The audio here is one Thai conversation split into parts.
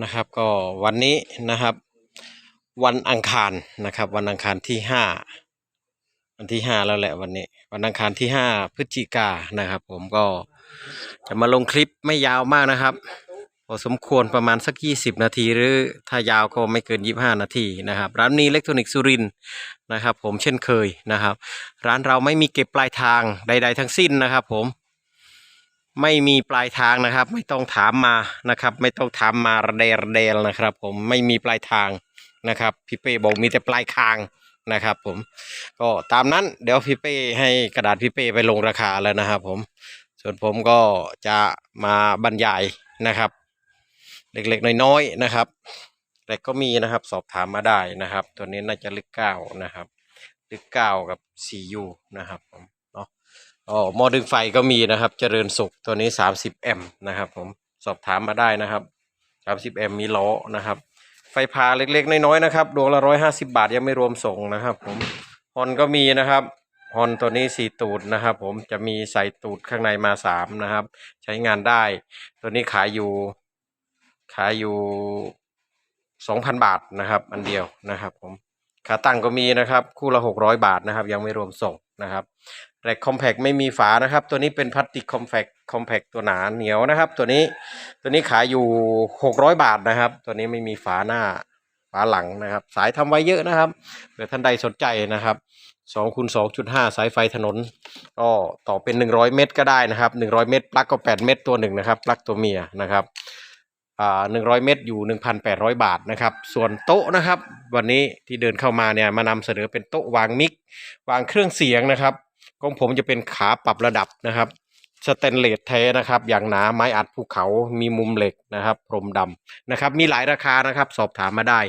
นะครับก็วันนี้นะครับวันอังคารนะครับ วันอังคารที่ห้าวันที่ห้าแล้วแหละวันนี้ วันอังคารที่ห้าพฤศจิกานะครับ ผมก็จะมาลงคลิปไม่ยาวมากนะครับ พอสมควรประมาณสักยี่สิบนาทีหรือถ้ายาวก็ไม่เกินยี่ห้านาทีนะครับ ร้านนี้อิเล็กทรอนิกส์สุรินนะครับ ผมเช่นเคยนะครับ ร้านเราไม่มีเก็บปลายทางใด ๆ ทั้งสิ้นนะครับ ผม ไม่มีปลายทางนะครับ ไม่ต้องถามมานะครับ ไม่ต้องถามมาระเดระเดลนะครับ ผมไม่มีปลายทางนะครับพี่เป้บอกมีแต่ปลายคางนะครับ ผม ก็ตามนั้นเดี๋ยวพี่เป้ให้กระดาษพี่เป้ไปลงราคาแล้วนะครับ ผม ส่วนผมก็จะมาบรรยายนะครับ เล็กๆน้อยๆนะครับแต่ก็มีนะครับสอบถามมาได้นะครับ ตัวนี้น่าจะลึกเก้านะครับ ลึกเก้ากับ 4U นะครับผม อ๋อมอดึงไฟก็มีนะครับ เจริญสุขตัวนี้ 30 แอมป์นะครับ ผมสอบถามมาได้นะครับ 30 แอมป์มีล้อนะครับ ไฟพาเล็กๆ น้อยๆนะครับดวงละร้อยห้าสิบาทยังไม่รวมส่งนะครับ ผมฮอนก็มีนะครับฮอนตัวนี้สี่ตูดนะครับ ผมจะมีใส่ตูดข้างในมาสามนะครับ ใช้งานได้ ตัวนี้ขายอยู่ขายอยู่สองพันบาทนะครับ อันเดียวนะครับ ผมขาตั้งก็มีนะครับ คู่ละหกร้อยบาทนะครับ ยังไม่รวมส่งนะครับ แรกคอมแพกไม่มีฝานะครับ ตัวนี้เป็นพลาสติกคอมแพกคอมแพกตัวหนาเหนียวนะครับ ตัวนี้ตัวนี้ขายอยู่หกร้อยบาทนะครับ ตัวนี้ไม่มีฝาหน้าฝาหลังนะครับ สายทำไว้เยอะนะครับเผื่อท่านใดสนใจนะครับสองคูณสองจุดห้าสายไฟถนน ก็ต่อเป็นหนึ่งร้อยเมตรก็ได้นะครับหนึ่งร้อยเมตรปลั๊กก็แปดเมตรตัวหนึ่งนะครับปลั๊กตัวเมียนะครับอ่าหนึ่งร้อยเมตรอยู่หนึ่งพันแปดร้อยบาทนะครับ ส่วนโต๊ะนะครับ วันนี้ที่เดินเข้ามาเนี่ยมานำเสนอเป็นโต๊ะวางมิกวางเครื่องเสียงนะครับ ของผมจะเป็นขาปรับระดับนะครับสแตนเลสแท้นะครับ อย่างหนาไม้อัดภูเขามีมุมเหล็กนะครับ พรมดำนะครับ มีหลายราคานะครับ สอบถามมาได้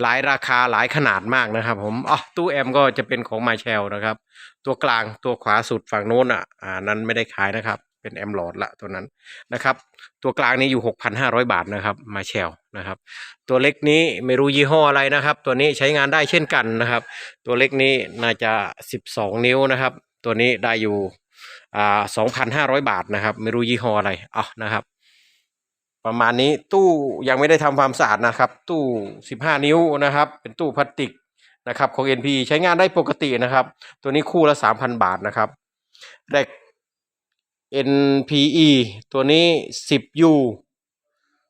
หลายราคาหลายขนาดมากนะครับ ผมอ๋อตู้แอมก็จะเป็นของไมเชลนะครับ ตัวกลางตัวขวาสุดฝั่งโน้นอะอ่านั้นไม่ได้ขายนะครับ เป็นแอมหลอดละตัวนั้นนะครับ ตัวกลางนี้อยู่ 6,500 บาทนะครับมาเชลนะครับ ตัวเล็กนี้ไม่รู้ยี่ห้ออะไรนะครับ ตัวนี้ใช้งานได้เช่นกันนะครับ ตัวเล็กนี้น่าจะ 12 นิ้วนะครับ ตัวนี้ได้อยู่อ่า2,500บาทนะครับ ไม่รู้ยี่ห้ออะไรอะนะครับ ประมาณนี้ตู้ยังไม่ได้ทำความสะอาดนะครับ ตู้15นิ้วนะครับ เป็นตู้พลาสติกนะครับของ NP ใช้งานได้ปกตินะครับ ตัวนี้คู่ละ3,000บาทนะครับแรก NPE ตัวนี้ 10U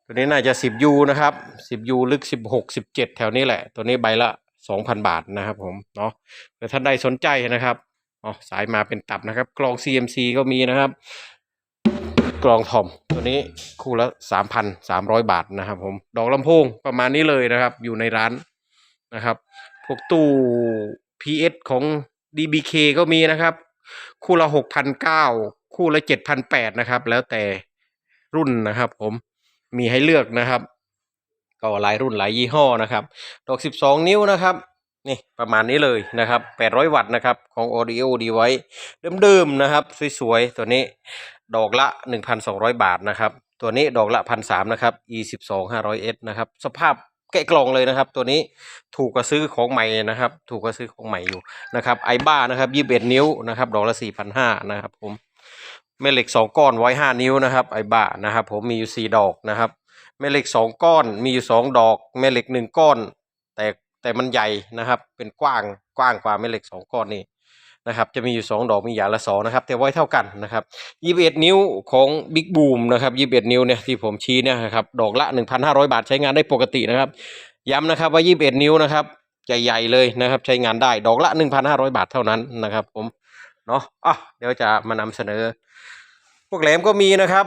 ตัวนี้น่าจะ 10U นะครับ 10U ลึก 16 17 แถวนี้แหละ ตัวนี้ใบละ 2,000 บาทนะครับผม เนาะเผื่ท่านใดสนใจนะครับ อ๋อสายมาเป็นตับนะครับ กลอง CMC ก็มีนะครับ กลองทอมตัวนี้คู่ละ 3,300 บาทนะครับ ผมดอกลำโพงประมาณนี้เลยนะครับ อยู่ในร้านนะครับ พวกตู้ PS ของ DBK ก็มีนะครับ คู่ละ 6,900 คู่ละ7,800นะครับ แล้วแต่รุ่นนะครับ ผมมีให้เลือกนะครับ ก็หลายรุ่นหลายยี่ห้อนะครับ ดอก 12 นิ้วนะครับ นี่ประมาณนี้เลยนะครับ 800 วัตต์นะครับของ Audio Device เดิมๆนะครับ สวยๆ ตัวนี้ดอกละ 1,200 บาทนะครับ ตัวนี้ดอกละ1,300นะครับ e 1 2 500s นะครับ สภาพแกะกล่องเลยนะครับ ตัวนี้ถูกกว่าซื้อของใหม่นะครับ ถูกกว่าซื้อของใหม่อยู่นะครับไอบ้านะครับ 21 นิ้วนะครับดอกละ 4,500นะครับผมแม่เหล็กสองก้อนไว้ห้านิ้วนะครับไอบ้านะครับผมมีอยู่สี่ดอกนะครับแม่เหล็กสองก้อนมีอยู่สองดอกแม่เหล็กหนึ่งก้อน แต่ แต่มันใหญ่นะครับ เป็นกว้างกว้างกว่าแม่เหล็กสองก้อนนี่นะครับ จะมีอยู่สองดอกมีอย่างละสองนะครับ แต่ไว้เท่ากันนะครับยี่สิบเอ็ดนิ้วของบิ๊กบูมนะครับยี่สิบเอ็ดนิ้วเนี่ยที่ผมชี้เนี่ยครับดอกละหนึ่งพันห้าร้อยบาทใช้งานได้ปกตินะครับ ย้ำนะครับว่ายี่สิบเอ็ดนิ้วนะครับใหญ่ๆเลยนะครับใช้งานได้ดอกละหนึ่งพันห้าร้อยบาทเท่านั้นนะครับ ผมเนาะอะเดี๋ยวจะมานำเสนอ พวกแหลมก็มีนะครับ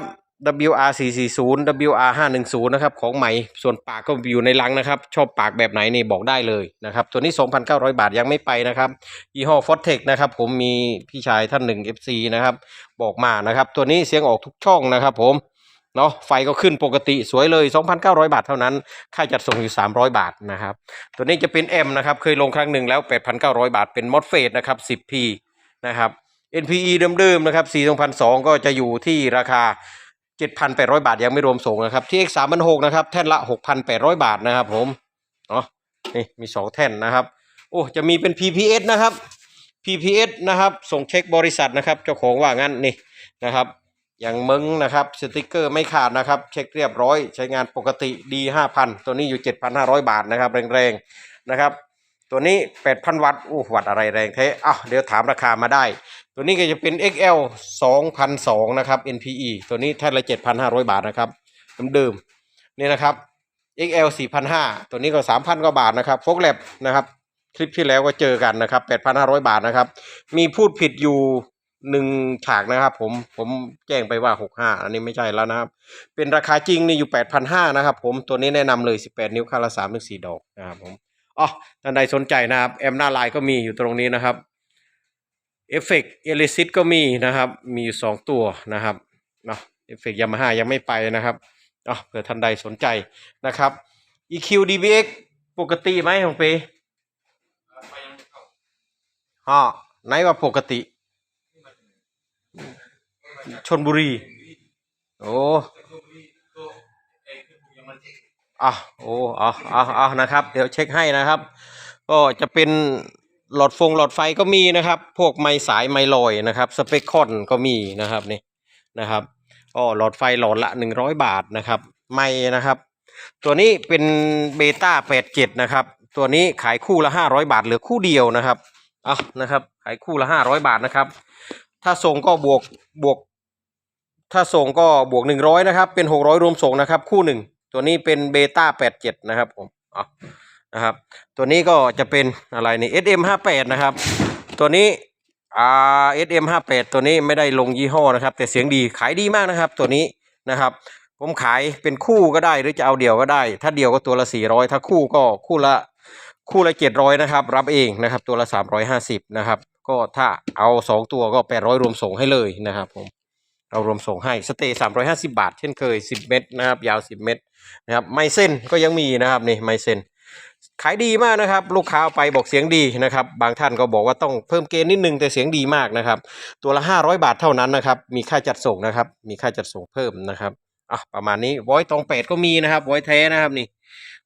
WR 440 WR 510 นะครับของใหม่ส่วนปากก็อยู่ในลังนะครับ ชอบปากแบบไหนนี่บอกได้เลยนะครับตัวนี้ 2,900 บาทยังไม่ไปนะครับยี่ห้อ f o r t e c นะครับผมมีพี่ชายท่านหนึ่ง FC นะครับบอกมานะครับ ตัวนี้เสียงออกทุกช่องนะครับผมเนาะไฟก็ขึ้นปกติสวยเลย 2,900 บาทเท่านั้น ค่าจัดส่งอยู่ 300 บาทนะครับ ตัวนี้จะเป็น M นะครับ เคยลงครั้งหนึ่งแล้ว 8,900 บาทเป็น MOSFET นะครับ 10P นะครับ NPE เดิมๆนะครับ4 2002ก็จะอยู่ที่ราคา 7,800 บาทยังไม่รวมส่งนะครับ ที่ X 3 6 0นะครับ แท่นละ 6,800 บาทนะครับผมเนาะนี่มี 2 แท่นนะครับ โอ้ จะมีเป็น PPS นะครับ PPS นะครับ ส่งเช็คบริษัทนะครับ เจ้าของว่างั้นนี่นะครับ อย่างมึงนะครับ สติกเกอร์ไม่ขาดนะครับ เช็คเรียบร้อย ใช้งานปกติดี 5,000 ตัวนี้อยู่ 7,500 บาทนะครับ แรงๆนะครับ ตัวนี้ 8,000 วัตต์อู้วัตต์อะไรแรงเทอะเดี๋ยวถามราคามาได้ ตัวนี้ก็จะเป็น XL 2,002นะครับ NPE ตัวนี้แท่านละ 7,500 บาทนะครับเดิมๆนี่นะครับ XL 4,500 ตัวนี้ก็ 3,000 กว่าบาทนะครับโฟกแลบนะครับ คลิปที่แล้วก็เจอกันนะครับ 8,500 บาทนะครับ มีพูดผิดอยู่หนึ่งฉากนะครับผมผมแจ้งไปว่า 65 อันนี้ไม่ใช่แล้วนะครับ เป็นราคาจริงนี่อยู่ 8,500นะครับผมตัวนี้แนะนำเลย 18 นิ้วค่าละ3ถึง4ดอกนะครับผม อ๋อท่านใดสนใจนะครับแอมหน้าลายก็มีอยู่ตรงนี้นะครับเอฟเฟกต์เอลิซิตก็มีนะครับ มีอยู่สองตัวนะครับเนาะเอฟเฟกต์ยามาฮ่ายังไม่ไปนะครับเนาะเผื่อท่านใดสนใจนะครับ EQ DBX ปกติไหมของเปฮะไหนว่าปกติ ชนบุรี โอ้ อะโอ้อะอะอะนะครับ เดี๋ยวเช็คให้นะครับ ก็จะเป็นหลอดฟงหลอดไฟก็มีนะครับ พวกไม้สายไม้ลอยนะครับ สเปคคอนก็มีนะครับนี่นะครับก็หลอดไฟหลอดละหนึ่งร้อยบาทนะครับ ไม้นะครับ ตัวนี้เป็นเบต้าแปดเจ็ดนะครับ ตัวนี้ขายคู่ละห้าร้อยบาทเหลือคู่เดียวนะครับอะนะครับ ขายคู่ละห้าร้อยบาทนะครับ ถ้าส่งก็บวกบวก ถ้าส่งก็บวกหนึ่งร้อยนะครับ เป็นหกร้อยรวมส่งนะครับ คู่หนึ่ง ตัวนี้เป็นเบต้าแปดเจ็ดนะครับผมอะนะครับ ตัวนี้ก็จะเป็นอะไรนี่ SM ห้าแปดนะครับ ตัวนี้อ่า SM ห้าแปดตัวนี้ไม่ได้ลงยี่ห้อนะครับ แต่เสียงดีขายดีมากนะครับ ตัวนี้นะครับ ผมขายเป็นคู่ก็ได้หรือจะเอาเดี่ยวก็ได้ ถ้าเดี่ยวก็ตัวละสี่ร้อยถ้าคู่ก็คู่ละคู่ละเจ็ดร้อยนะครับ รับเองนะครับ ตัวละสามร้อยห้าสิบนะครับ ก็ถ้าเอาสองตัวก็แปดร้อยรวมส่งให้เลยนะครับผมเรารวมส่งให้สเตย์สามร้อยห้าสิบาท เช่นเคยสิบเมตรนะครับ ยาวสิบเมตร นะครับไมเส้นก็ยังมีนะครับนี่ไมเส้นขายดีมากนะครับ ลูกค้าไปบอกเสียงดีนะครับ บางท่านก็บอกว่าต้องเพิ่มเกณฑ์นิดนึงแต่เสียงดีมากนะครับ ตัวละห้าร้อยบาทเท่านั้นนะครับ มีค่าจัดส่งนะครับ มีค่าจัดส่งเพิ่มนะครับอะประมาณนี้วอยตองเป็ดก็มีนะครับวอยแท้นะครับนี่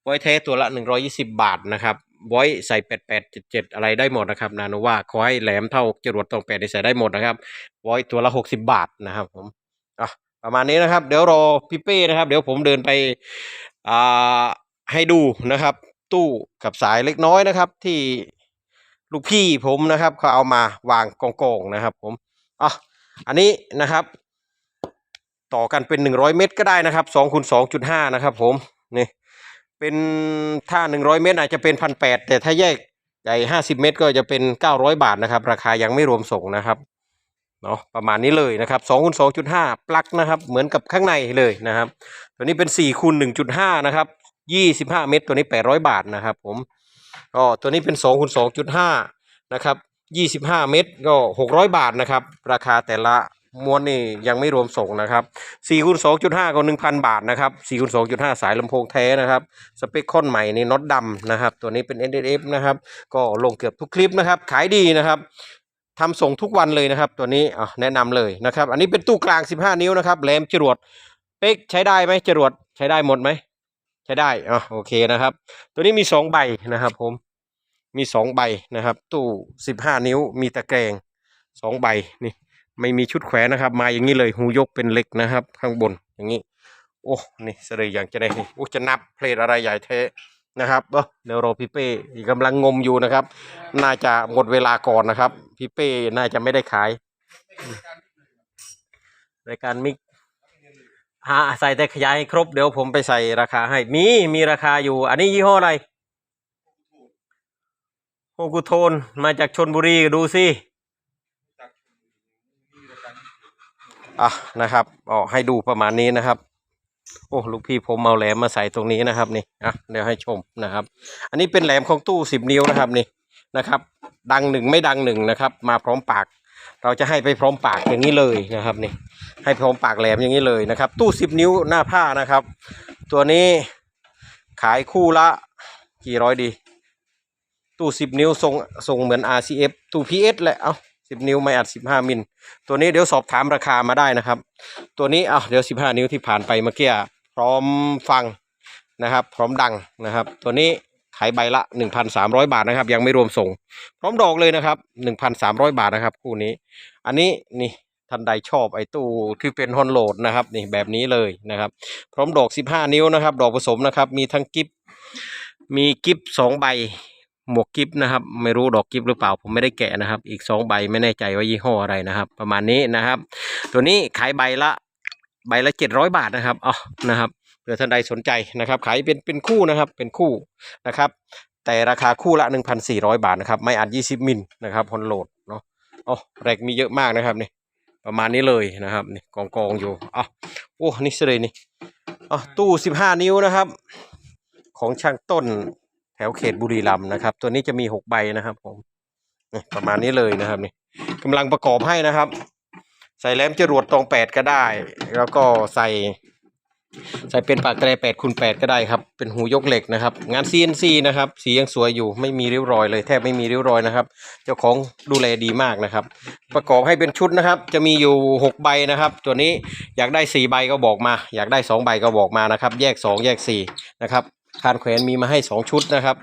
วอยแท้ตัวละหนึ่งร้อยี่สิบาทนะครับวอยใส่แปดแปดเจ็ดเจ็ดอะไรได้หมดนะครับนาโนว่าขอให้แหลมเท่าจรวดตองเป็ดใส่ได้หมดนะครับวอยตัวละหกสิบาทนะครับผมอะ ประมาณนี้นะครับ เดี๋ยวรอพี่เป้นะครับ เดี๋ยวผมเดินไปอ่าให้ดูนะครับ ตู้กับสายเล็กน้อยนะครับ ที่ลูกพี่ผมนะครับเขาเอามาวางกองๆนะครับ ผมอะอันนี้นะครับ ต่อกันเป็นหนึ่งร้อยเมตรก็ได้นะครับสองคูณสองจุดห้านะครับ ผมนี่เป็นถ้าหนึ่งร้อยเมตรอาจจะเป็นพันแปดแต่ถ้าแยกใหญ่ห้าสิบเมตรก็จะเป็นเก้าร้อยบาทนะครับ ราคายังไม่รวมส่งนะครับ เนาะประมาณนี้เลยนะครับ2คูณ2.5 ปลั๊กนะครับ เหมือนกับข้างในเลยนะครับ ตัวนี้เป็น4คูณ1.5 นะครับ 25 เมตรตัวนี้ 800 บาทนะครับผมก็ตัวนี้เป็น2คูณ2.5 นะครับ 25 เมตรก็ 600 บาทนะครับ ราคาแต่ละม้วนนี่ยังไม่รวมส่งนะครับ4คูณ2.5ก็1,000 บาทนะครับ4คูณ2.5 สายลำโพงแท้นะครับ สเปคคอนใหม่นี่น็อตดำนะครับ ตัวนี้เป็น NDF นะครับ ก็ลงเกือบทุกคลิปนะครับ ขายดีนะครับ ทำส่งทุกวันเลยนะครับ ตัวนี้อะแนะนำเลยนะครับ อันนี้เป็นตู้กลาง 15 นิ้วนะครับแหลมจรวดเป๊กใช้ได้ไหมจรวดใช้ได้หมดไหมใช้ได้อะโอเคนะครับ ตัวนี้มีสองใบนะครับ ผมมีสองใบนะครับ ตู้ 15 นิ้วมีตะแกรงสองใบนี่ไม่มีชุดแขวนนะครับ มาอย่างนี้เลยหูยกเป็นเหล็กนะครับ ข้างบนอย่างนี้ โอ้นี่เสยอย่างจะได้นี่โอ้จะนับเพลทอะไรใหญ่เท นะครับเดี๋ยวรอพี่เป้กำลังงมอยู่นะครับ น่าจะหมดเวลาก่อนนะครับ พี่เป้น่าจะไม่ได้ขายรายการมิกหาใส่แต่ขยายให้ครบเดี๋ยวผมไปใส่ราคาให้ มีมีราคาอยู่ อันนี้ยี่ห้ออะไรโฮกุโทนมาจากชนบุรีดูสิอะนะครับอ๋อให้ดูประมาณนี้นะครับ โอ้ลูกพี่ผมเอาแหลมมาใส่ตรงนี้นะครับนี่อะเดี๋ยวให้ชมนะครับ อันนี้เป็นแหลมของตู้สิบนิ้วนะครับนี่นะครับ ดังหนึ่งไม่ดังหนึ่งนะครับ มาพร้อมปาก เราจะให้ไปพร้อมปากอย่างนี้เลยนะครับนี่ให้พร้อมปากแหลมอย่างนี้เลยนะครับ ตู้สิบนิ้วหน้าผ้านะครับ ตัวนี้ขายคู่ละกี่ร้อยดี ตู้สิบนิ้วทรงทรงเหมือน RCF ตู้ PS แหละเอา สิบนิ้วไม่อัดสิบห้ามิลตัวนี้เดี๋ยวสอบถามราคามาได้นะครับ ตัวนี้เอาเดี๋ยวสิบห้านิ้วที่ผ่านไปเมื่อกี้พร้อมฟังนะครับ พร้อมดังนะครับ ตัวนี้ขายใบละหนึ่งพันสามร้อยบาทนะครับ ยังไม่รวมส่ง พร้อมดอกเลยนะครับหนึ่งพันสามร้อยบาทนะครับ คู่นี้ อันนี้นี่ท่านใดชอบไอ้ตู้ที่เป็นฮอนโหลดนะครับนี่แบบนี้เลยนะครับ พร้อมดอก 15 นิ้วนะครับ ดอกผสมนะครับ มีทั้งกิฟมีกิฟสองใบ หมวกกิฟนะครับ ไม่รู้ดอกกิฟหรือเปล่าผมไม่ได้แกะนะครับ อีกสองใบไม่แน่ใจว่ายี่ห้ออะไรนะครับ ประมาณนี้นะครับ ตัวนี้ขายใบละใบละเจ็ดร้อยบาทนะครับอ๋อนะครับเผื่อท่านใดสนใจนะครับขายเป็นเป็นคู่นะครับเป็นคู่นะครับ แต่ราคาคู่ละ1,400บาทนะครับไม่อัด20มิลนะครับฮอนโหลดเนาะอ๋อแรกมีเยอะมากนะครับนี่ประมาณนี้เลยนะครับนี่กองกองอยู่อ๋อโอ้นี่เลยนี่อ๋อตู้15นิ้วนะครับ ของช่างต้น แถวเขตบุรีรัมย์นะครับ ตัวนี้จะมี6ใบนะครับ ผมประมาณนี้เลยนะครับนี่กำลังประกอบให้นะครับ ใส่แหลมจรวดตรงแปดก็ได้ แล้วก็ใส่ ใส่เป็นปากแตรแปดคูณแปดก็ได้ครับ เป็นหูยกเหล็กนะครับ งาน CNC นะครับ สียังสวยอยู่ไม่มีริ้วรอยเลย แทบไม่มีริ้วรอยนะครับ เจ้าของดูแลดีมากนะครับ ประกอบให้เป็นชุดนะครับ จะมีอยู่6ใบนะครับ ตัวนี้อยากได้4ใบก็บอกมา อยากได้2ใบก็บอกมานะครับ แยก2แยก4นะครับ คานแขวนมีมาให้ 2 ชุดนะครับ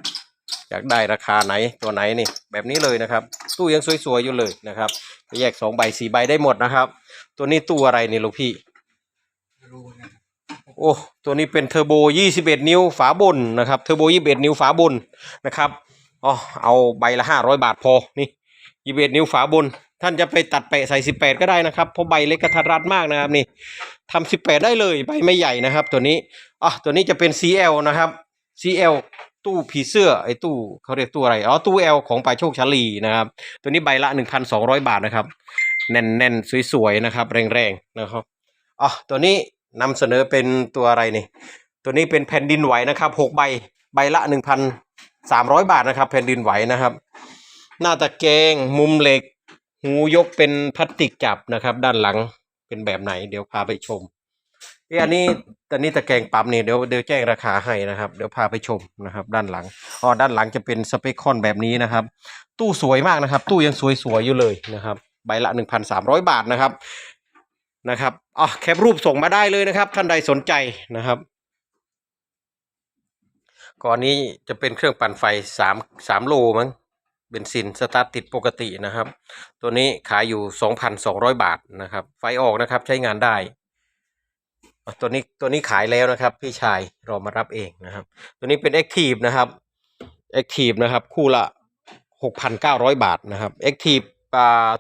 อยากได้ราคาไหนตัวไหนนี่ แบบนี้เลยนะครับ ตู้ยังสวยๆอยู่เลยนะครับแยก2ใบ4ใบได้หมดนะครับ ตัวนี้ตู้อะไรนี่ลูกพี่โอ้ตัวนี้เป็นเทอร์โบ 21 นิ้วฝาบนนะครับเทอร์โบ 21 นิ้วฝาบนนะครับอ๋อเอาใบละ 500 บาทพอนี่21นิ้วฝาบน ท่านจะไปตัดแปะใส่18ก็ได้นะครับ เพราะใบเล็กกระทัดรัดมากนะครับนี่ทำ18ได้เลยใบไม่ใหญ่นะครับ ตัวนี้อ๋อตัวนี้จะเป็น CL นะครับ CL ตู้ผีเสื้อไอ้ตู้เขาเรียกตู้อะไรอ๋อตู้ L ของปลายโชคชาลีนะครับ ตัวนี้ใบละ 1,200 บาทนะครับ แน่นๆ สวยๆนะครับ แรงๆนะครับอ๋อตัวนี้นำเสนอเป็นตัวอะไรนี่ ตัวนี้เป็นแผ่นดินไหวนะครับหกใบใบละหนึ่งพันสามร้อยบาทนะครับ แผ่นดินไหวนะครับ หน้าตะแกงมุมเหล็กหูยกเป็นพลาสติกจับนะครับ ด้านหลังเป็นแบบไหน เดี๋ยวพาไปชม เอ้อันนี้ตอนนี้ตะแกรงปั๊มนี่เดี๋ยวเดี๋ยวแจ้งราคาให้นะครับ เดี๋ยวพาไปชมนะครับ ด้านหลังอ๋อด้านหลังจะเป็นสเปคคอนแบบนี้นะครับ ตู้สวยมากนะครับ ตู้ยังสวยๆอยู่เลยนะครับ ใบละหนึ่งพันสามร้อยบาทนะครับนะครับอ๋อแคปรูปส่งมาได้เลยนะครับ ท่านใดสนใจนะครับก่อนนี้จะเป็นเครื่องปั่นไฟสามสามโลมั้งเบนซินสตาร์ทติดปกตินะครับ ตัวนี้ขายอยู่สองพันสองร้อยบาทนะครับ ไฟออกนะครับใช้งานได้ ตัวนี้ตัวนี้ขายแล้วนะครับ พี่ชายรอมารับเองนะครับ ตัวนี้เป็น Active นะครับ Active นะครับ คู่ละหกพันเก้าร้อยบาทนะครับ Active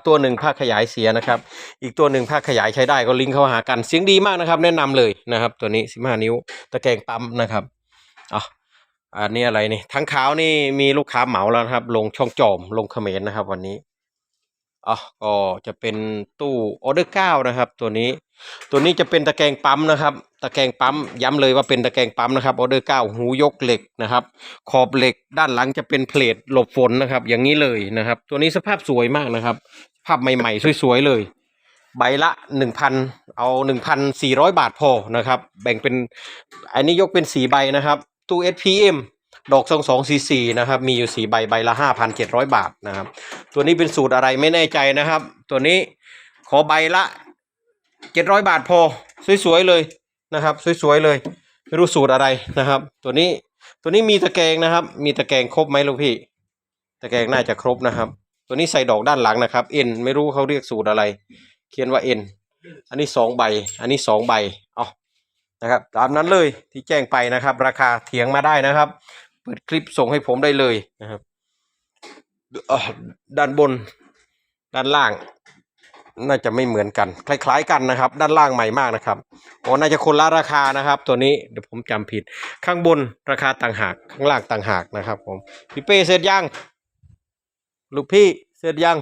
ตัวหนึ่งภาคขยายเสียนะครับ อีกตัวหนึ่งภาคขยายใช้ได้ก็ลิงก์เข้าหากันเสียงดีมากนะครับ แนะนำเลยนะครับ ตัวนี้ 15 นิ้วตะแกรงปั๊มนะครับอ๋ออันนี้อะไรนี่ทั้งขาวนี่มีลูกค้าเหมาแล้วนะครับ ลงช่องจอมลงเขมรนะครับ วันนี้อ๋อก็จะเป็นตู้ออเดอร์เก้านะครับ ตัวนี้ ตัวนี้จะเป็นตะแกรงปั๊มนะครับ ตะแกรงปั๊มย้ำเลยว่าเป็นตะแกรงปั๊มนะครับออเดอร์เก้าหูยกเหล็กนะครับ ขอบเหล็กด้านหลังจะเป็นเพลทหลบฝนนะครับ อย่างนี้เลยนะครับ ตัวนี้สภาพสวยมากนะครับ ภาพใหม่ๆ สวยๆเลย ใบละหนึ่งพันเอาหนึ่งพันสี่ร้อยบาทพอนะครับ แบ่งเป็นอันนี้ยกเป็นสี่ใบนะครับ ตู้ SPM ดอกสองสองสี่สี่นะครับ มีอยู่สี่ใบใบละห้าพันเจ็ดร้อยบาทนะครับ ตัวนี้เป็นสูตรอะไรไม่แน่ใจนะครับ ตัวนี้ขอใบละ เจ็ดร้อยบาทพอ สวยๆเลยนะครับ สวยๆเลย ไม่รู้สูตรอะไรนะครับ ตัวนี้ตัวนี้มีตะแกรงนะครับ มีตะแกรงครบไหมลูกพี่ ตะแกรงน่าจะครบนะครับ ตัวนี้ใส่ดอกด้านหลังนะครับเอ็นไม่รู้เขาเรียกสูตรอะไร เขียนว่าเอ็นอันนี้สองใบ อันนี้สองใบเอานะครับตามนั้นเลยที่แจ้งไปนะครับ ราคาเถียงมาได้นะครับ เปิดคลิปส่งให้ผมได้เลยนะครับด้านบน ด้านล่าง น่าจะไม่เหมือนกัน คล้าย ๆ กันนะครับ ด้านล่างใหม่มากนะครับโอ้น่าจะคนละราคานะครับ ตัวนี้เดี๋ยวผมจำผิด ข้างบนราคาต่างหากข้างล่างต่างหากนะครับ ผมพี่เป้เสร็จยังลูกพี่เสร็จยัง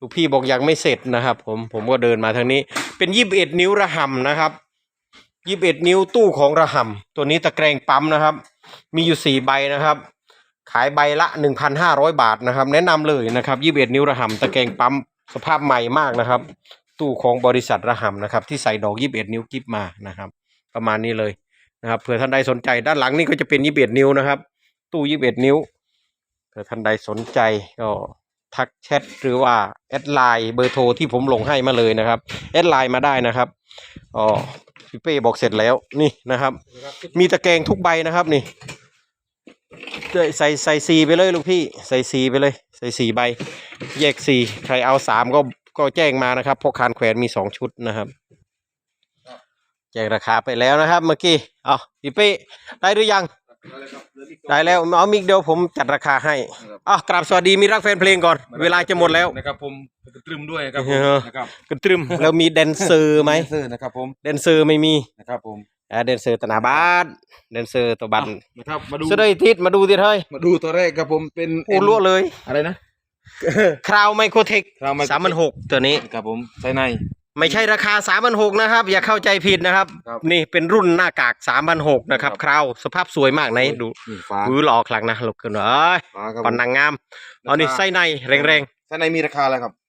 ลูกพี่บอกยังไม่เสร็จนะครับ ผมผมก็เดินมาทางนี้ เป็นยี่สิบเอ็ดนิ้วระหำนะครับยี่สิบเอ็ดนิ้วตู้ของระหำตัวนี้ตะแกรงปั๊มนะครับ มีอยู่สี่ใบนะครับขายใบละหนึ่งพันห้าร้อยบาทนะครับ แนะนำเลยนะครับยี่สิบเอ็ดนิ้วระหำตะแกรงปั๊ม สภาพใหม่มากนะครับ ตู้ของบริษัทระหำนะครับ ที่ใส่ดอกยี่สิบเอ็ดนิ้วกิฟมานะครับ ประมาณนี้เลยนะครับเผื่อท่านใดสนใจด้านหลังนี่ก็จะเป็นยี่สิบเอ็ดนิ้วนะครับ ตู้ยี่สิบเอ็ดนิ้วเผื่อท่านใดสนใจก็ทักแชทหรือว่าแอดไลน์เบอร์โทรที่ผมลงให้มาเลยนะครับแอดไลน์มาได้นะครับอ๋อพี่เป้บอกเสร็จแล้วนี่นะครับ มีตะแกรงทุกใบนะครับนี่ใส่ใส่ใส่สีไปเลยลูกพี่ใส่สีไปเลย ใส่สีใบ แยกสีใครเอาสามก็ก็แจ้งมานะครับเพราะคานแขวนมีสองชุดนะครับแจ้งราคาไปแล้วนะครับ เมื่อกี้เอาพี่เป้ได้หรือยัง ได้แล้วเอามิกเดียวผมจัดราคาให้อะกราบสวัสดีมีรักแฟนเพลงก่อน เวลาจะหมดแล้วนะครับผมกระตรึมด้วยครับผเอมอนะครับกระตรึมแล้วมีแดนเซอร์ไหมเซอร์นะครับผมแดนเซอร์ไม่มีนะครับผม อ่าแดนเซอร์ตนาบาสแดนเซอร์ตัวบัตรนะครับมาดูสุดเลยทิศมาดูดิเฮ้ยมาดูตัวแรกครับผมเป็นโอ้ลวเลย อะไรนะคราวไมโครเทค Crown Microtech สามพันหกตัวนี้ครับผมใส่ใน ไม่ใช่ราคาสามพันหกนะครับ อย่าเข้าใจผิดนะครับครับนี่เป็นรุ่นหน้ากากสามพันหกนะครับ ครับคราวสภาพสวยมากไหนดูนี่ฟ้าอื้อหล่อคลังนะลูกขึ้นเอ้ยฟ้าครับก่อนนางงามเอานี่ไส้ในแรงใส่ในมีราคาอะไรครับๆ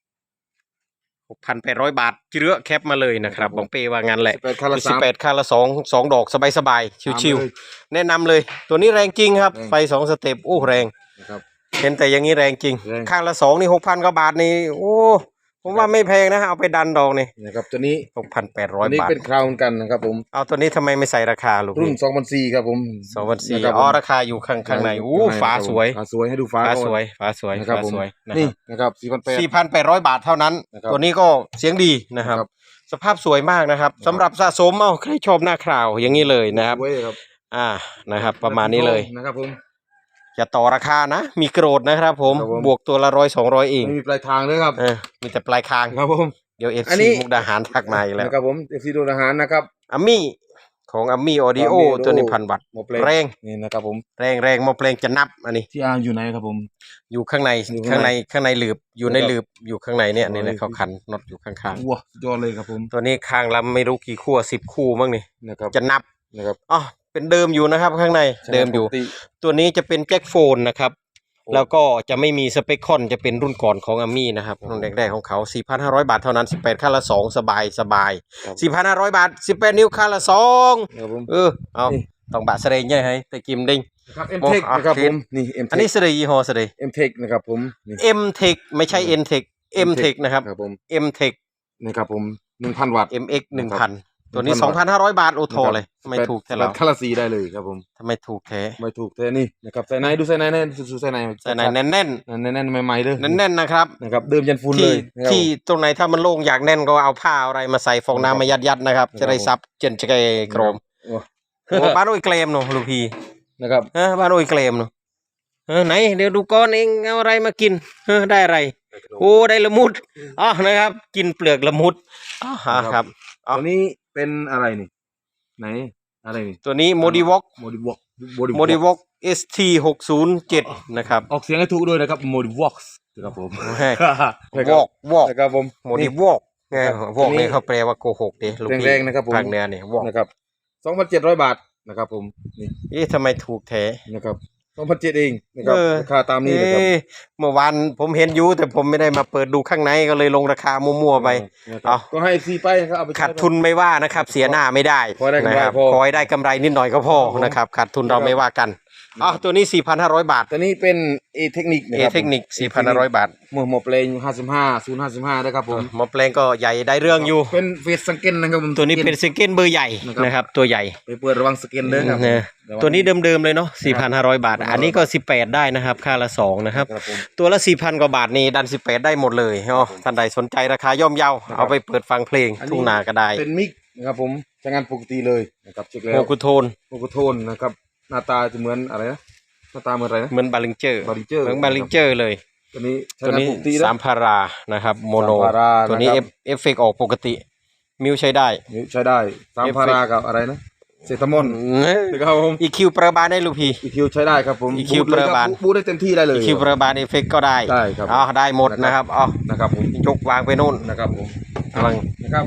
หกพันแปดร้อยบาทเจื้อแคปมาเลยนะครับครับผมบองเป้ว่างั้นแหละสิบแปดคันละสิบสาม แปดค่าละสองสองดอกสบายๆ ชิวเลยๆ แนะนำเลย ตัวนี้แรงจริงครับ แรง ไฟสองสเต็ปโอ้แรง นะครับ เห็นแต่อย่างนี้แรงจริง แรง ข้างละสองนี่หกพันกว่าบาทนี่โอ้ ผมว่าไม่แพงนะเอาไปดันดอกนี่นะครับตัวนี้หกพันแปดร้ตัอวยนี้บาทเป็นคราวเหมือนกันนะครับผมเอาตัวนี้ทำไมไม่ใส่ราคาลูกรุ่นพี่สองพันสี่ครับผมสองพันสี่ะครับอ๋อผมราคาอยู่ข้างข้างในอู้ข้งในฟ้าครับผมสวยฟ้าสวยให้ดูฟ้าฟ้าก่อนสวยฟ้าสวยนะครับฟ้าผมสวยนะนี่ครับนะครับสี่พันแปดสี่พันแปดร้อยบาทเท่านั้นนะครับตัวนี้ก็เสียงดีนะครับครับสภาพสวยมากนะครับสำหรับสะสมเอาใครชอบหน้าคราวอย่างนี้เลยนะครับสวยครับอ่านะครับ ประมาณนี้เลยนะครับผม อย่าต่อราคานะ มีโกรธนะครับผมครับผม บวกตัวละร้อยสองร้อยเองไม่มีปลายทางเลยครับ เออมีแต่ปลายคาง ครับผม เดี๋ยวเอฟอันนี้ ซีมุกดาหารทักมาอีกแล้วนะครับผมเอฟซีโดนอาหารนะครับอามี่ของอามี่ออดิโอ Ami Audio ตัวนี้พันวัตต์หมอเพลงแรงนี่นะครับผมแรงแรงมาเพลงจะนับอันนี้ ที่อาร์อยู่ไหนครับผม อยู่ข้างในอยู่ข้าข้างงใน ในข้างในหลืบอยู่ในนะครับหลืบอยู่ข้างในเนี่ยอ๋อนี่นะนี่เขาคันน็อตอยู่ข้างว้าสุดยอดเลยครับผมๆตัวนี้ข้างลำไม่รู้กี่คู่สิบคู่มั้งนี่นะครับจะนับนะครับ อ๋อ เป็นเดิมอยู่นะครับข้างในเดิมอยู่ปกติตัวนี้จะเป็นแจ็คโฟนนะครับ แล้วก็จะไม่มีสเปคคอนจะเป็นรุ่นก่อนของอามี่นะครับครับรุ่นแรกๆของเขา 4,500 บาทเท่านั้น 18ค่าละสองสบายสบายครับ4,500 บาท 18 นิ้วค่าละสองครับผมเออเอานี่ต้องบะเสดงใหญ่ให้แต่กิมดิงนะครับเอ็มโอ้เทคอะนะครับเทผคมนี่เอ็มเทอันนี้เสดยี่ห้อเสดเอ็มเทคนะครับผมนี่ M Tech ไม่ใช่ N Tech M Tech นะครับครับผม M Tech นี่ครับผมหนึ่งพันวัตต์ MX นะครับ1,000 ตัวนี้1,000 2,500บาทโอโทเลยทำไมถูกแท้แล้วคาราซีได้เลยครับผมทำไมถูกแท้ไม่ถูกแต่นี่นะครับใส่ในดูใส่ในแน่ดูใส่ในใส่ไหนแน่นแน่นแน่นๆใหม่ๆเลยๆแน่นๆนะครับนะครับเดิมยันฟูนเลที่ยนะครับที่ตรงไหนถ้ามันโล่งอยากแน่นก็เอาผ้าเอาอะไรมาใส่ฟองน้ำมายัดยัดๆนะครับ จะได้ซับเจนจะไกโกรมโอ้โอ้บ้านโอ้ยเกลมเนาะลูกพี่นะครับเออบ้านโอ้ยเกลมเนาะเออไหนเดี๋ยวดูก้อนเองเอาอะไรมากินเออได้อะไรโอ้ได้ละมุดอ๋อนะครับ กินเปลือกละมุดอ๋อฮะครับอ๋อตัวนี้ เป็นอะไรนี่ไหนอะไรนี่ตัวนี้โมดิวอกโมดิวอกโมดิวอก ST 607นะครับออกเสียงให้ถูกด้วยนะครับโมดิวอกครับผมให้นะวอกวอกนะครับผมโมดิวอกไงวอกนี่เขาแปลว่าโกหกดิลูกพี่แรงๆนะครับผมภาคเหนือเนี่ยวอกนะครับสองพันเจ็ดร้อยบาทนะครับผมนี่เอ๊ะทำไมถูกแท้นะครับ สองพันเจ็ดเองนะครับเออ ราคาตามนี้นะครับเอ๊ะเมื่อวานผมเห็นอยู่แต่ผมไม่ได้มาเปิดดูข้างในก็เลยลงราคามั่วๆไป นะครับ เอา ก็ให้ซีไปนะครับเอาไปใช้ ขาดทุนไม่ว่านะครับ เสียหน้าไม่ได้ขอให้ได้กำไรนะครับพอขอให้ได้กำไรนิดหน่อยก็พอครับผม นะครับขาดทุนเราครับไม่ว่ากัน อ๋อตัวนี้ 4,500 บาท ตัวนี้เป็นเอเทคนิคนะเอครับเทคนิค 4,500 บาท หมวกหมวกเพลงห้าสิบห้าศูนย์ห้าสิบห้านะครับผมหมอแปลงก็ใหญ่ได้เรื่องอยู่ เป็นเฟสสเกนนะครับผมตัวนี้เป็นสเซเกนเบอร์ใหญ่นะครับนะครับ ตัวใหญ่ไปเปิดระวังสเกนเลยครับนะระง ตัวนี้เดิมๆเลยเนาะ 4,500 บาท อันนี้ก็ 18 ได้นะครับ ค่าละสองนะครับ ครับผม ตัวละ 4,000 กว่าบาทนี่ดัน 18 ได้หมดเลยอ๋อท่านใดสนใจราคาย่อมเยานะครับเอาไปเปิดฟังเพลงอันนี้ทุ่งนาก็ได้เป็นมิกนะครับผมใช้งานปกติเลยนะครับเช็คแล้โมวกุโทนโมโกโทนนะครับ หน้าตาจะเหมือนอะไรนะหน้าตาเหมือนอะไรนะ เหมือนบาลิงเจอร์บาริเจอร์เหมือนบาลิงเจอร์เลย ตัวนี้ใช้ตัวงานนี้ปกตินะ สามพารานะครับ โมโน สามพาราตัวนี้นะเอครับฟเอฟเฟกต์ออกปกติ มิวใช้ได้นี่ใช้ได้สามเอฟเฟกต์พารากับอะไรนะ เซตามอนนะครับผมอีคิวประบาลได้ลูกพี่อีคิวใช้ได้ครับผม EQ บูทเลยคประบาลบูทได้เต็มที่ได้เลยอีคิวประบาลเอฟเฟกต์ก็ได้ได้ครับอ๋อได้หมดนะครับอ๋อนะครับผมยกวางไปนู่นนะครับผมกำลังนะครับ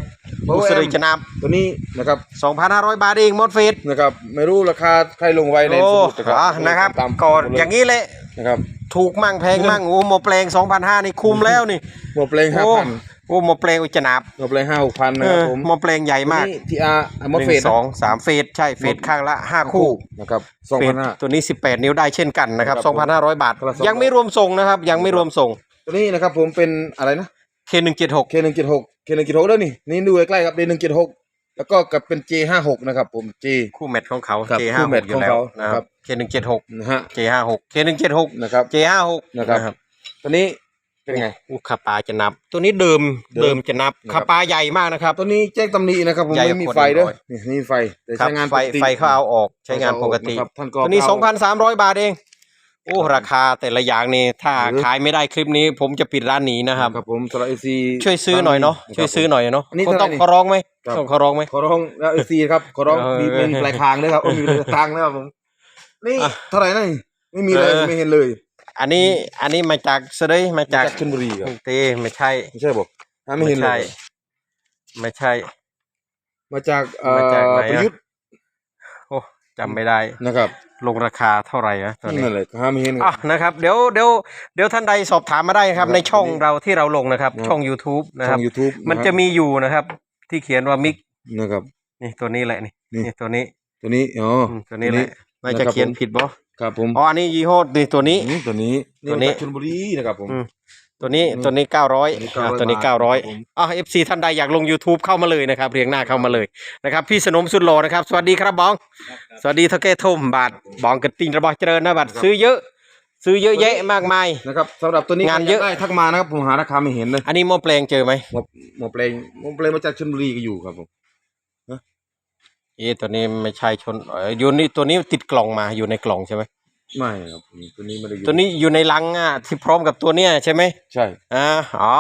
อุสริจนามตัวนี้นะครับ2,500 บาทเองหมดเฟสนะครับไม่รู้ราคาใครลงไว้ในโอ้สมุดอ๋อนะครับตามก่อนหมดเลอย่างนี้แหละนะครับถูกมั่งแพงมั่งโอ้โมแปลง2,500นี่คุ้มแล้วนี่หมวกเพลงห้า โอ้พันโอ้โมแปลงอุจจนาบหมวกเพลงห้าหกพันเอนะครับอผมโมแปลงใหญ่มากตัวนี้ทีอาร์มอหเฟนึ่สงสองสามเฟสใช่เฟสข้างละห้าคู่ นะครับสองเฟพัสนห้า ตัวนี้ 18 นิ้วได้เช่นกันนะครับ ครับผม2,500 บาท คนละ200ยังไม่รวมส่งนะครับ ยังไม่รวมส่ง ตัวนี้นะครับผมเป็นอะไรนะ K176 K หนึ่งเจ็ดหก K หนึ่งเจ็ดหกด้วยนี่ นี่ดูใกล้ๆครับ D หนึ่งเจ็ดหกแล้วก็กับเป็น J ห้าหกนะครับผม J คู่แมทของเขา ครับ J56 คู่แมทอยู่แล้วของเขานะคครัรับ บ K176 นะฮะ J56 K176 นะครับ J56 นะครับ ตัวนี้ เป็นไงอู้ขาปลาจะนับ ตัวนี้เดิมเดิม เดิมจะนับนะครับขาปลาใหญ่มากนะครับ ตัวนี้แจ้งตำหนินะครับผมใหญ่ไม่มีกว่าไฟเด้อ100นี่ไม่มีไฟแต่ครับใช้งานไฟปกติไฟเขาเอาออกใช้งานปกติ นะครับท่านก็ตัวนี้เอาสองพันสามร้อยบาทเอง โอ้ครับราคาแต่ละอย่างนี่ถ้าหรือ ขายไม่ได้คลิปนี้ ผมจะปิดร้านหนีนะครับ ครับผมสำหรับเอซี ช่วยซื้อหน่อยเนาะช่วยซื้อหน่อยเนาะอันนี้คนต้องเท่าไหร่นี่ขอร้องไหมครับ ต้องขอร้องไหม ขอร้องแล้วเอซีครับขอร้องเออมีเป็นปลายทางด้วยครับโอ้มีปลายทางนะครับผม นี่อะเท่าไหร่นะนี่ไม่มีเลยเออ ไม่เห็นเลย อันนี้อันนี้มาจากเสดยมาจากชลบุรีครับเตไม่ใช่ ไม่ใช่บอกอะไม่เห็นเลใช่ ยไม่ใช่ มาจากเอ่อมาจากไหนอะ ประยุทธ์โอ้จำไม่ได้ นะครับลงราคาเท่าไหร่นะตอนนี้ นั่นเลยหาไม่เห็นคอะรับ นะครับเดี๋ยวเดี๋ยวเดี๋ยวท่านใดสอบถามมาได้ครับ ครับในช่องวันนี้เราที่เราลงนะครับ ครับ ช่อง YouTube นะคทารับงยูทูบมันจะมีอยู่นะครับ ที่เขียนว่ามิกนะครับ นี่ตัวนี้แหละนี่นี่ นี่ตัวนี้ตัวนี้อ๋อ อืมตัวนี้แหละน่าจะนะครับเขียนผมผิดบ่ ครับผมอ๋ออันนี้ยี่ห้อนี่ตัวนี้ อืมตัวนี้ตัวนี้ มาจากชลบุรีนะครับผม อืมตัวนี้อืมตัวนี้เก้าร้อยตัวนี้900ตัวนี้เก้าร้อยบาทครับผม อะเอฟซีท่านใดอยากลง YouTube เข้ามาเลยนะครับเรียงหน้าเข้ามาเลยนะครับพี่สนมสุดหล่อนะครับ สวัสดีครับบอง สวัสดีเท่าแก่ทมบาทบองกระติงระบอเจริญนะบัตรซื้อเยอะ ซื้อเยอะแยะมากมาย นะครับสำหรับตัวนี้งานเยอะ ใครได้ทักมานะครับผมหาราคาไม่เห็นเลยอันนี้หมอแปลงเจอไหมหมอหมอเพลงหมอเพลงมาจากชลบุรีก็อยู่ครับผม เอ๊ะตัวนี้ไม่ใช่ชนเอ่ออยู่นี่ตัวนี้ติดกล่องมาอยู่ในกล่องใช่ไหมไม่ครับผมตัวนี้ไม่ได้อยู่ตัวนี้อยู่ในลังอะที่พร้อมกับตัวเนี้ยใช่ไหมใช่อ่าอ๋อ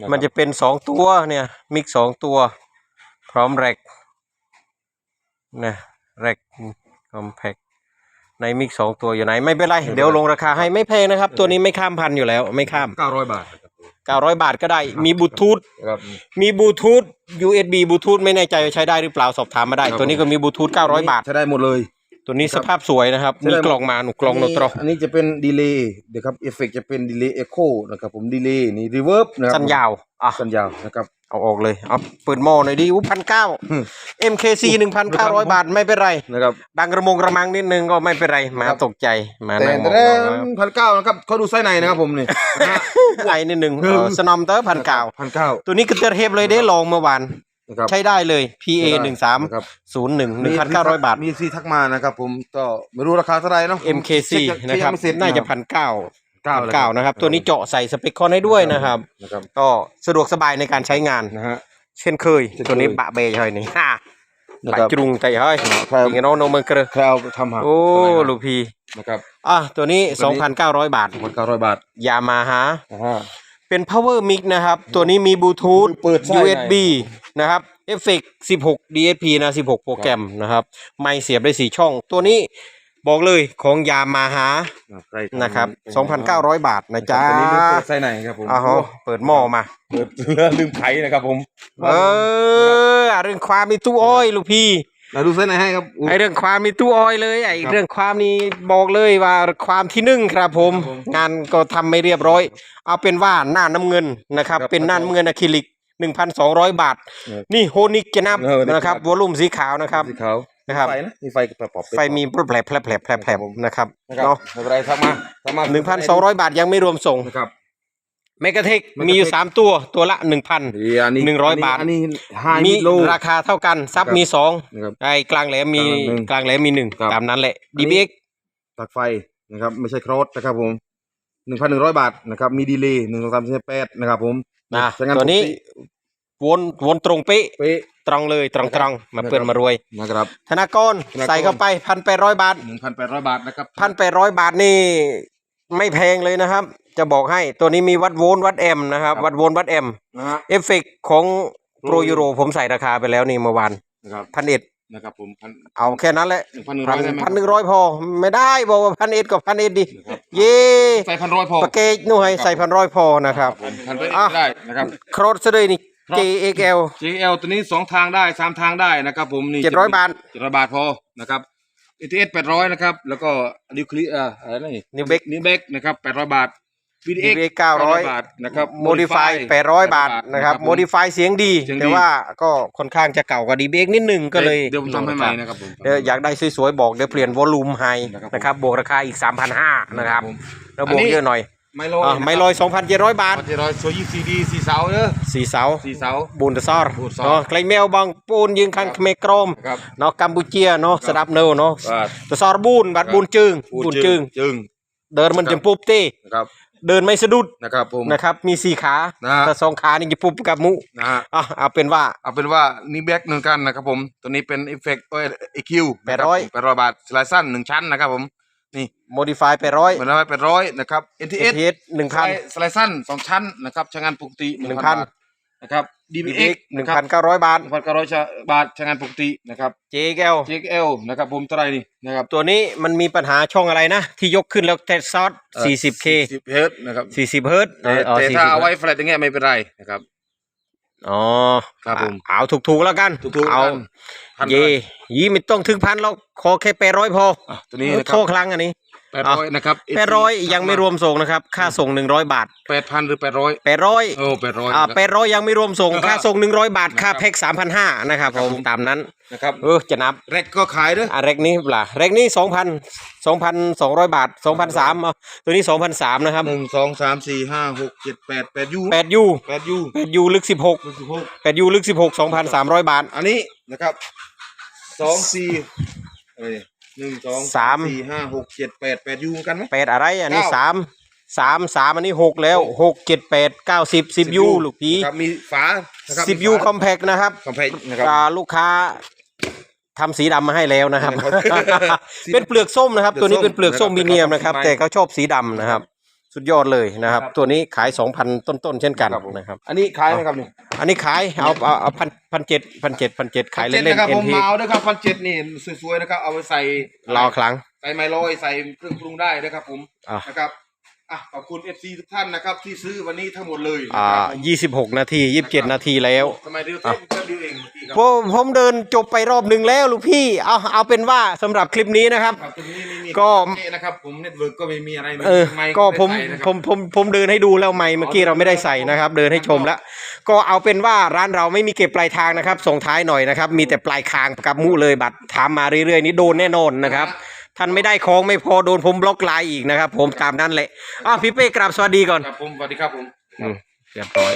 ครับมันจะเป็นสองตัวเนี่ย มิกสองตัว พร้อมแรกนะแรกคอมแพคในมิกสองตัวอยู่ไหน ไม่เป็นไร เดี๋ยวลงราคาให้ไม่แพงนะครับ ตัวนี้ไม่ข้ามพันอยู่แล้ว ไม่ข้าม เก้าร้อยบาท ครับเก้าร้อยบาทก็ได้ มีบลูทูธครับ มีบลูทูธ USB บลูทูธไม่แน่ใจว่าใช้ได้หรือเปล่าสอบถามมาได้ ครับ ตัวนี้ก็มีบลูทูธเก้าร้อยบาท ใช้ได้หมดเลย ตัวนี้คสรับภาพสวยนะครับ ใช้ได้มีกล่องมาหนูกล่องโนตรออันนี้จะเป็นดีเลย์เดี๋ยวครับเอฟเฟกจะเป็นดีเลย์เอ็กโคนะครับผมดีเลย์นี่รีเวิร์บนะครับสั้นยาวอะ สั้นยาวนะครับ เอาออกเลย เอาเปิดหม้อหน่อยดิอู้พันเก้าอืม MKC หนึ่งพันเก้าร้อยบาทไม่เป็นไรนะครับดังกระมงกระมังนิดนึงก็ไม่เป็นไรหมาครับตกใจหมาแต่นั่งมองแต่เราพันเก้านะครับเขาดูไส้ในนะครับผมนี่นะฮะไอ้นิดนึงเออสนอมเตอร์พันเก้าพันเก้าตัวนี้ก็เตอร์เทปเลยได้ลองเมื่อวาน นะครับ ใช้ได้เลย PA หนึ่งสามนะครับ ศูนย์หนึ่งหนึ่งพันเก้าร้อยบาท มีซีทักมานะครับผมก็ไม่รู้ราคาเท่าไหร่เนาะ MKC เช็ยังนะครับเช็ยังไม่เสร็จน่าจะพันเก้า เก้าพันเก้านะครับ ตัวนี้เจาะใส่สเปคคอนให้ด้วยนะครับ นะครับ ก็สะดวกสบายในการใช้งานนะฮะ เช่นเคยเช่นเคยตัวนี้บะเบยเฮ้ยนี่ฮ่านะบะครับจรุงใจเฮ้ยครับอย่างเงี้ยเนาะโนเมืองเกลือใครเอาทำหาโอ้ลูกพี่นะครับ อะตัวนี้ตัวนี้2,900บาทพันเก้าร้อยบาท ยามาฮานะฮะเป็น power mic นะครับ ตัวนี้มีบลูทูธเปิดไส้ USB นะครับเอฟเฟก16 DSP นะ 16 โปรแกรมนะครับ ไม่เสียบได้ 4 ช่อง ตัวนี้ บอกเลยของยามาฮาใครทำนะครับเป็นไง2,900 บาทนะจ๊ะตัวนี้ลืมเปิดไส้ในครับผมอ้าวเปิดหม้อมา เปิดลืมไขนะครับผม เอออะเรื่องความมีตู้อ้อยลูกพี่เราดูไส้ในให้ครับอุ๊ยไอเรื่องความมีตู้ออยเลยไอครับเรื่องความนี้บอกเลยว่าความที่หนึ่งครับผมครับผมงานก็ทำไม่เรียบร้อย เอาเป็นว่าหน้าน้ำเงินนะครับครับ เป็นหน้าน้ำเงินอะคริลิกหนึ่งพันสองร้อยบาทครับนี่โฮนิกจะนับเออนี่นะครับครับวอลลุ่มสีขาวนะครับสีขาว นะครับมีไฟนะมีไฟกระป๋อบไฟมีแผลบแผลบแผลบแผลบแผลบแผลบนะครับนะครับเนาะไม่เป็นไรทักมาทักมาหนึ่งพันสองร้อยบาทยังไม่รวมส่งนะครับเมกะเทค Megatech มีอยู่สามตัวตัวละหนึ่งพันดีอันนี้หนึ่งร้อยบาทอันนี้ไฮมีมิดโลราคาเท่ากันซับครับมีสองนะครับไอกลางแหลมมีกลางแหลมหนึ่งกลางแหลมมีหนึ่งครับตามนั้นแหละอันนี้ DBX ตักไฟนะครับไม่ใช่โครสนะครับผมหนึ่งพันหนึ่งร้อยบาทนะครับมีดีเลย์หนึ่งสองสามสี่แปดนะครับผมนะใช้งานตัวนี้ปกติวนวนตรงเป๊ะเป๊ะ ตรงเลยตรงตรงมาเปิดมารวยนะครับธนากรธนากรใส่เข้าไปพันแปดร้อยบาทหนึ่งพันแปดร้อยบาทนะครับพันแปดร้อยบาทนี่ไม่แพงเลยนะครับ จะบอกให้ตัวนี้มีวัดโวลต์วัดแอมป์นะครับครับ วัดโวลต์วัดแอมป์นะฮะเอฟเฟกของโปร Pro ยูโรผมใส่ราคาไปแล้วนี่เมื่อวานนะครับพันเอ็ดนะครับผมพันเอาแค่นั้นแหละหนึ่งพันหนึ่งร้พัอนยได้ไหมพันหนึ่งร้อยพอไม่ได้บอกว่าพันเอ็ดกับพันเอ็ดดินะครับเย่ใส่พันร้อยพอปากเกจหน่วยใส่พันร้อยพอนะครับผมพันไปอะได้นะครับโครสซะเลยนี่ครับ JXL JL ตัวนี้สองทางได้สามทางได้นะครับผมนี่เจ็ดร้อยบาท เจ็ดร้อยบาทพอนะครับ ATS แปดร้อยนะครับ แล้วก็นิวเคลียร์อะไรนี่นิวเบกนิวเบกนะครับแปดร้อยบาท VDX VDX 900 บาทนะครับโมดิฟายแปดร้อยบาทนะครับโมดิฟายเสียงดี เสียงดี แต่ว่าก็ค่อนข้างจะเก่ากว่าดีเบกนิดนึงก็เลยเดี๋ยวผมทำให้ใหม่นะครับผม เดี๋ยวอยากได้สวยๆบอกเดี๋ยวเปลี่ยนวอลลุ่มให้นะครับนะครับบวกราคาอีก 3,500นะครับผมแล้วบวกเยอะหน่อย ไม่ลอยอะไม่ลอย 2,700 บาท เจ็ดร้อยโซยี่ซีดีสี่เสาเด้อสีเสาสี่เสาบุญตะซอร์บุญซอร์เนาะไกลแมวบางปูนยิงคันเขมรกรมครับ เนาะกัมพูเชียเนาะสดับเนวเนาะบาทตะซอร์บุญบัดบุญจึงบุญจึงจึง เดินมันจมปุ๊บตีนะครับ เดินไม่สะดุดนะครับผม นะครับ มีสี่ขานะฮะถ้าสองขานี่จะปุ๊บกับมุนะฮะ อะเอาเป็นว่า เอาเป็นว่านี่แบ็กหนึ่งกันนะครับผม ตัวนี้เป็นเอฟเฟกต์เอ้ยเอคิวแปดร้อย แปดร้อยบาทสไลด์สั้นหนึ่งชั้นนะครับผม นี่ modify ไปร้อยเหมือนว่าแปดร้อยนะครับ NTS ATS หนึ่งพันสไลด์สั้นสองชั้นนะครับใช้งานปกติหนึ่ง1,000พันบาทนะครับ DBX หนึ่งพันเก้าร้อยบาทหนึ่งพันเก้าร้อยบาทใช้งานปกตินะครับ JXL JXL นะครับผมเท่าไหรนี่นะครับตัวนี้มันมีปัญหาช่องอะไรนะ ที่ยกขึ้นแล้วแทซอส 40K 40 Hz นะครับ40เฮิร์ตซ์แต่อ๋อแต่40ถ้าเอาไว้ฮิร์ตซ์แฟลตอย่างเงี้ยไม่เป็นไรนะครับ อ๋อครับผมเอาถูกๆแล้วกันถูกๆเอากันพันเย่ยี่ไม่ต้องถึงพันเราขอแค่แปดร้อยพออะตัวนี้นะคโทรับษครั้งอันนี้ แปดร้อยนะครับแปดร้อยยังไม่รวมส่งนะครับ ค่าส่งหนึ่งร้อยบาทแปดพันหรือแปดร้อยแปดร้อยโอ้แปดร้อยอ่าแปดร้อยยังไม่รวมส่งครับค่าส่งหนึ่งร้อยบาทค่านะครับแพ็กสามพันห้านะครับครับผมผมตามนั้นนะครับเออจะนับแรกก็ขายเด้ออะแรกนี้เปล่าแรกนี้สองพันสองพันสองร้อยบาทสองพันสามตัวนี้สองพันสามนะครับหนึ่งสองสามสี่ห้าหกเจ็ดแปดแปดยูแปดยูแปดยูแปดยูลึกสิบหกสิบหกแปดยูลึกสิบหกสองพันสามร้อยบาท อันนี้นะครับสองสี่อะไรเนี่ย หนึ่งสองสาม สี่ห้าหกเจ็ดแปดแปดยูเหมือนกันไหม แปดอะไรอันนี้เก้า สามสามสามอันนี้หกแล้วหกเจ็ดแปดเก้าสิบสิบยูลูกพี่ครับมีฝานะครับสิบยูคอมแพกนะครับคอมเพลนะครับ อ่าลูกค้าทำสีดำมาให้แล้วนะครับครับเป็นเปลือกส้มนะครับเปลือกส้มตัวนี้เป็นเปลือกส้มนะครับมีเนียมนะครับเป็นแต่เขาชอบสีดำนะครับ สุดยอดเลยนะครับ ครับ ตัวนี้ขายสองพันต้นๆเช่นกันครับผมนะครับ อันนี้ขายไหมครับนี่อันนี้ขายเอาเอาเอาพันพันเจ็ดพันเจ็ดพันเจ็ดขายเล่นจ็ดะครับๆเอ็ผนมทีมาเอาด้วยครับพันเจ็ดนี่สวยๆนะครับเอาไปใส่รอครั้ง ใส่ไมโลยใส่เครื่องปรุงได้นะครับผมอะ นะครับ อะขอบคุณ FC ทุกท่านนะครับ ที่ซื้อวันนี้ทั้งหมดเลยนะอ่าครับยี่สิบหกนาทียี่สิบเจ็ดนาทีแล้ว ทำไมเดียวเต้นแป๊บเดียวเองเมื่อกี้ครัผมผมเดินจบไปรอบหนึ่งแล้วลูกพี่เอาเอาเป็นว่าสำหรับคลิปนี้นะครับ ครับตรงนี้ไม่มีก็นี่นะครับ ผมเน็ตเวิร์กก็ไม่มีอะไรเออไค์ก็ผมไได้ใส่นะคผรับมผมผมเดินให้ดูแล้วไม่เมื่อกี้เราไม่ได้ใส่นะครับ เดินให้ชมแล้วก็เอาเป็นว่าร้านเราไม่มีเก็บปลายทางนะครับส่งท้ายหน่อยนะครับ มีแต่ปลายคางกับมุเลยบัตรถามมาเรื่อยๆนี้โดนแน่นอนนะครับ ท่านไม่ได้ของไม่พอโดนผมบล็อกไลน์อีกนะครับ ผมตามนั้นแหละอ้าวพี่เป้กราบสวัสดีก่อนครับผมสวัสดีครับผม อืมเรียบร้อย